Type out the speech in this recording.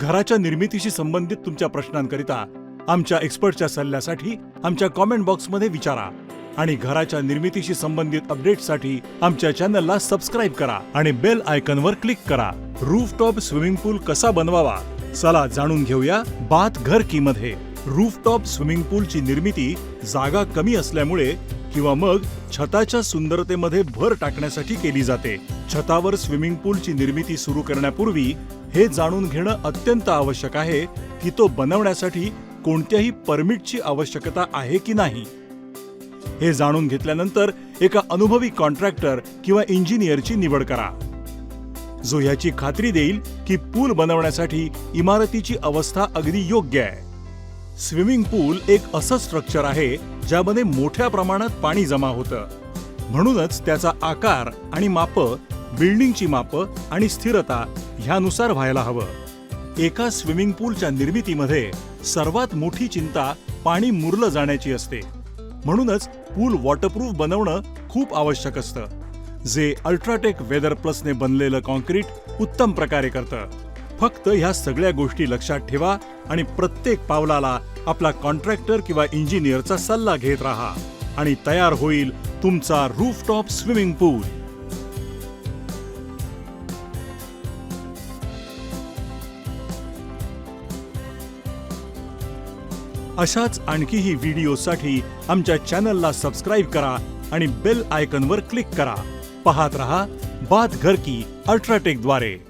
घराच्या निर्मितीशी संबंधित तुमच्या प्रश्नांकरिता आमच्या एक्सपर्टच्या सल्ल्यासाठी आमच्या कॉमेंट बॉक्समध्ये विचारा आणि घराच्या निर्मितीशी संबंधित अपडेट्ससाठी आमच्या चॅनलला सबस्क्राईब करा आणि बेल आयकनवर क्लिक करा. रूफटॉप स्विमिंग पूल कसा बनवावा? चला जाणून घेऊया बात घर की मध्ये रूफटॉप स्विमिंग पूलची निर्मिती जागा कमी असल्यामुळे किंवा मग छताच्या सुंदरतेमध्ये भर टाकण्यासाठी केली जाते. छतावर स्विमिंग पूलची निर्मिती सुरू करण्यापूर्वी हे जाणून घेणं अत्यंत आवश्यक आहे की तो बनवण्यासाठी कोणत्याही परमिटची आवश्यकता आहे की नाही. हे जाणून घेतल्यानंतर एका अनुभवी कॉन्ट्रॅक्टर किंवा इंजिनियरची निवड करा. जो ह्याची खात्री देईल की पूल बनवण्यासाठी इमारतीची अवस्था अगदी योग्य आहे. स्विमिंग पूल एक असं स्ट्रक्चर आहे ज्यामध्ये मोठ्या प्रमाणात पाणी जमा होतं. म्हणूनच त्याचा आकार आणि माप बिल्डिंगची माप आणि स्थिरता ह्यानुसार व्हायला हवं. एका स्विमिंग पूलच्या निर्मितीमध्ये सर्वात मोठी चिंता पाणी मुरलं जाण्याची असते. म्हणूनच पूल वॉटरप्रूफ बनवणं खूप आवश्यक असतं. जे अल्ट्राटेक वेदर प्लसने बनलेलं कॉन्क्रीट उत्तम प्रकारे करतं. फक्त ह्या सगळ्या गोष्टी लक्षात ठेवा आणि प्रत्येक पावलाला आपला कॉन्ट्रॅक्टर किंवा इंजिनियरचा सल्ला घेत राहा आणि तयार होईल तुमचा रूफटॉप स्विमिंग पूल. अशाच आणखीही व्हिडिओसाठी आमच्या चॅनलला सबस्क्राईब करा आणि बेल आयकनवर क्लिक करा. पाहत रहा बात घर की अल्ट्राटेकद्वारे.